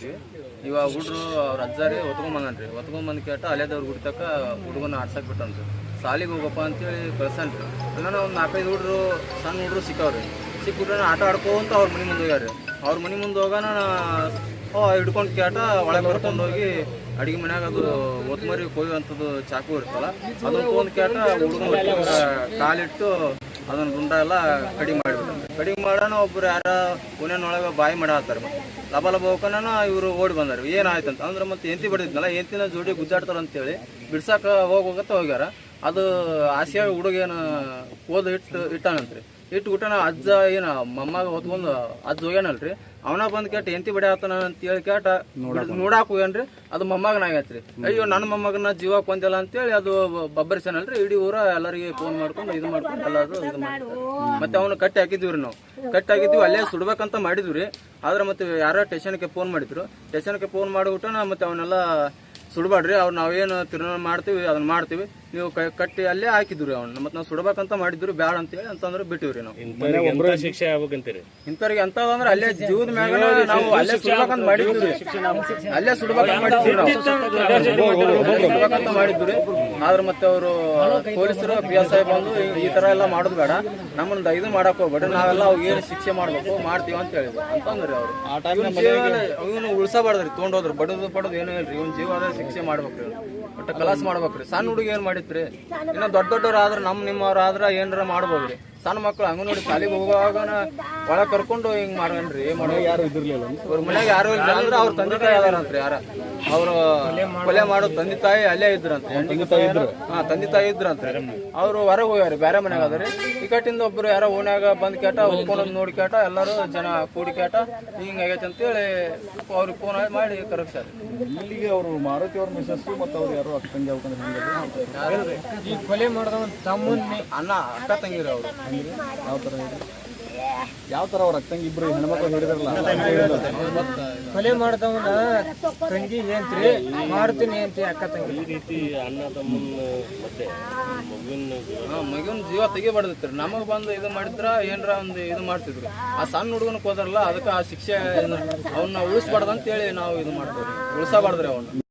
ಹೋಗಿದ್ವಿ ಇವಾಗ ಹುಡ್ರು ಅವ್ರ ಅಜ್ಜಾರಿ ಹೊತ್ಕೊಂಬಂದ್ರಿ ಹೊತ್ಕೊಂಬಂದು ಕೇಟ ಅಲೆದವ್ರ ಹುಡ್ತಕ್ಕ ಹುಡುಗನ ಆಡ್ಸಕ್ ಬಿಟ್ಟನ್ರಿ ಸಾಲಿಗೆ ಹೋಗಪ್ಪ ಅಂತೇಳಿ ಕಳ್ಸನ್ರಿ ನಾನು ಒಂದು ನಾಲ್ಕೈದು ಹುಡ್ರು ಸಣ್ಣ ಹುಡ್ರು ಸಿಕ್ಕವ್ರಿ. ಸಿಕ್ಬಿಟ್ರೆ ಆಟ ಆಡ್ಕೊಂತ ಅವ್ರ ಮನೆ ಮುಂದೆ ಹೋಗ್ಯಾರ ಅವ್ರ ಮನೆ ಮುಂದೆ ಹೋಗೋಣ ಹಿಡ್ಕೊಂಡು ಕೇಟ ಒಳಗೆ ಬರ್ಕೊಂಡು ಹೋಗಿ ಅಡಿಗೆ ಮನ್ಯಾಗ ಅದು ಒತ್ಮರಿ ಕೊಯ್ಯುವಂಥದ್ದು ಚಾಕು ಇರ್ತಲ್ಲ ಅದೊಂದು ತೊಗೊಂಡು ಕೇಟ ಹುಡುಗನ ಕಾಲಿಟ್ಟು ಅದನ್ನ ಗುಂಡ ಎಲ್ಲ ಕಡಿಮೆ ಮಾಡಿಬಿಟ್ಟು ಕಡಿಮೆ ಮಾಡೋಣ ಒಬ್ರು ಯಾರ ಒಳಗೆ ಬಾಯಿ ಮಾಡಾತ್ತಾರ ಲಬ ಲಬ ಹೋಗೋಣ ಇವರು ಓಡಿ ಬಂದರು. ಏನಾಯ್ತು ಅಂತ. ಅಂದ್ರೆ ಮತ್ತೆ ಎಂತಿ ಬಡಿದ್ನಲ್ಲ ಎಂತಿನ ಜೋಡಿ ಗುದ್ದಾಡ್ತಾರ ಅಂತೇಳಿ ಬಿಡ್ಸಾಕ ಹೋಗೋಗತ್ತ ಹೋಗ್ಯಾರ. ಅದು ಆಸೆಯಾಗಿ ಹುಡುಗೇನು ಓದ್ ಇಟ್ಟು ಇಟ್ಟಾನಂತ್ರಿ. ಇಟ್ಟು ಊಟನ ಅಜ್ಜ ಏನ ಮಮ್ಮಗ ಹೊತ್ಕೊಂಡು ಅಜ್ಜ ಹೋಗ್ಯಾನಲ್ರಿ. ಅವನ ಬಂದ್ ಕೇಟ ಎಂತಿ ಬಡಿ ಆತನ ಅಂತ ಹೇಳಿ ಕೇಟ ನೋಡಾಕ್ ಹೋಗ್ಯಾನ್ರಿ. ಅದು ಮೊಮ್ಮಗನಾಗೈತ್ರಿ ಅಯ್ಯೋ ನನ್ನ ಮೊಮ್ಮಗನ ಜೀವ ಕೊಂದಿಲ್ಲ ಅಂತೇಳಿ ಅದು ಬಬ್ಬರಿಸನಲ್ರಿ? ಇಡೀ ಊರ ಎಲ್ಲರಿಗೆ ಫೋನ್ ಮಾಡ್ಕೊಂಡು ಇದು ಮಾಡ್ಕೊಂಡು ಎಲ್ಲಾದ್ರು ಇದು ಮಾಡ್ಕೊಂಡು ಮತ್ತೆ ಅವನು ಕಟ್ಟಿ ಹಾಕಿದ್ವಿ ನಾವು. ಕಟ್ಟಿ ಹಾಕಿದ್ವಿ ಅಲ್ಲೇ ಸುಡ್ಬೇಕಂತ ಮಾಡಿದ್ವಿ ಆದ್ರೆ ಮತ್ತೆ ಯಾರೋ ಟೇಷನ್ಗೆ ಫೋನ್ ಮಾಡಿದ್ರು. ಸ್ಟೇಷನ್ಗೆ ಫೋನ್ ಮಾಡಿಬಿಟ್ಟು ಮತ್ತೆ ಅವನ್ನೆಲ್ಲ ಸುಡ್ಬಾಡ್ರಿ ಅವ್ರು ನಾವೇನು ತಿರ್ನ ಮಾಡ್ತೀವಿ ಅದನ್ನ ಮಾಡ್ತೀವಿ. ನೀವು ಕ- ಕಟ್ಟಿ ಅಲ್ಲೇ ಹಾಕಿದ್ರಿ ಅವ್ನ ಮತ್ತೆ ನಾವು ಸುಡಬೇಕಂತ ಮಾಡಿದ್ರು ಬ್ಯಾಡ ಅಂತೇಳಿ ಅಂತಂದ್ರೆ ಬಿಟ್ಟಿವ್ರಿ ನಾವು. ಶಿಕ್ಷೆ ಆಗ್ಬೇಕಂತೀರಿ? ಇಂಥವ್ರಿಗೆ ಅಂತದಂದ್ರೆ ಅಲ್ಲೇ ಜೀವದ ಮ್ಯಾಗ ನಾವು ಅಲ್ಲೇ ಸುಡಬೇಕಂತ ಮಾಡಿದ್ವಿ ಅಲ್ಲೇ ಸುಡಬೇಕಂತ ಮಾಡಿದ್ವಿ ಸುಡಬೇಕಂತ ಮಾಡಿದ್ವಿ ಆದ್ರೆ ಮತ್ತೆ ಅವರು ಪೊಲೀಸರು ಪಿ ಎಸ್ ಐ ಬಂದು ಈ- ತರ ಎಲ್ಲ ಮಾಡೋದು ಬೇಡ. ನಮ್ಮನ್ನ ಇದು ಮಾಡಕ್ ಹೋಗ್ಬೇಡ್ರಿ. ನಾವೆಲ್ಲ ಅವ್ ಏನು ಶಿಕ್ಷೆ ಮಾಡ್ಬೇಕು ಮಾಡ್ತೀವಿ ಅಂತ ಹೇಳಿದ್ರು. ಅಂತಂದ್ರೆ ಅವ್ರು. ಆ ಜೀವ ಇವನು ಉಳ್ಸಬಾರ್ದ್ರಿ ತೊಗೊಂಡೋದ್ರು. ಬಡದು ಪಡೋದು ಏನೂ ಇಲ್ರಿ. ಇವನ್ ಜೀವದ ಶಿಕ್ಷೆ ಮಾಡ್ಬೇಕ್ರಿ ಒಟ್ಟ ಕಲಾಸ್ ಮಾಡ್ಬೇಕ್ರಿ. ಸಣ್ಣ ಹುಡುಗ ಏನ್ ಇನ್ನ ದೊಡ್ಡ ದೊಡ್ಡವ್ರು ಆದ್ರ ನಮ್ ನಿಮ್ಮವ್ರ ಆದ್ರ ಏನಾರ ಮಾಡ್ಬೋದ್ರಿ. ಸಣ್ಣ ಮಕ್ಳು ಅಂಗನವಾಡಿ ಶಾಲೆಗೆ ಹೋಗುವಾಗ ಒಳಗೆ ಕರ್ಕೊಂಡು ಹಿಂಗ್ ಮಾಡ್ರಿ ಮನೆಯಾಗ ಯಾರು ಇದ್ರಲಿಲ್ಲ ಅವ್ರ ಮನ್ಯಾಗ ಯಾರು ಇಲ್ಲ ಅಂದ್ರೆ ಅವ್ರ ತಂದೆ ತಾಯಿ ಅದಾರಂತ್ರಿ ಯಾರ? ಅವ್ರು ಕೊಲೆ ಮಾಡೋ ತಂದೆ ತಾಯಿ ಅಲ್ಲೇ ಇದ್ರಂತ್ರಿ. ಹಾ ತಂದೆ ತಾಯಿ ಇದ್ರಂತ್ರಿ. ಅವ್ರು ಹೊರಗೆ ಹೋಗ್ಯಾರ ಬೇರೆ ಮನ್ಯಾಗ ಅದ್ರಿ. ಈ ಕಟ್ಟಿಂದ ಒಬ್ರು ಯಾರೋ ಓನಾಗ ಬಂದ್ ಕೇಟ ಹೋಗ್ಕೊಂಡು ನೋಡಿ ಕೇಟ ಎಲ್ಲರೂ ಜನ ಕೂಡಿ ಕೇಟ ಹಿಂಗ್ ಆಗೈತೆ ಅಂತೇಳಿ ಅವ್ರಿಗೆ ಫೋನ್ ಮಾಡಿ ಕರೆಕ್ಟಾರ ಇಲ್ಲಿಗೆ ಅವರು ಮಾರುತಿ ಅವ್ರ ಮಿಸಸ್ ಮತ್ತೆ ಅವ್ರು ಯಾರು ಅಕ್ಕ ತಂಗಿ ಈ ಕೊಲೆ ಮಾಡಿದವನ್ ತಮ್ಮನ್ನ ಅಣ್ಣ ಅಕ್ಕ ತಂಗಿರ ಅವರು. ಯಾವ ಥರ ಹೇಳಿ ಯಾವ ಥರ ಅವ್ರ ಕಲೆ ಇಬ್ರು ಹೆಣ್ಮಕ್ಳು ಹೇಳಿದ್ರಲ್ಲ ಕೊಲೆ ಮಾಡ್ದವನ ತಂಗಿ ಏನ್ರಿ ಮಾಡ್ತೀನಿ ಅಂತ ಅಕ್ಕ ತಂಗಿ. ಈ ರೀತಿ ಅಣ್ಣ ತಮ್ಮನ ಮತ್ತೆ ಮಗುವಿನ ಜೀವ ತೆಗಿಬಾರ್ದಿತ್ರಿ. ನಮಗ್ ಬಂದು ಇದು ಮಾಡಿದ್ರ ಏನ್ರ ಒಂದು ಇದು ಮಾಡ್ತಿದ್ರು. ಆ ಸಣ್ಣ ಹುಡುಗನ ಹೋದ್ರಲ್ಲ ಅದಕ್ಕೆ ಆ ಶಿಕ್ಷೆ ಅವನ್ನ ಉಳಿಸ್ಬಾರ್ದಂತೇಳಿ ನಾವು ಇದು ಮಾಡ್ತೀವಿ ಉಳಿಸಬಾರ್ದ್ರಿ ಅವನ್ನ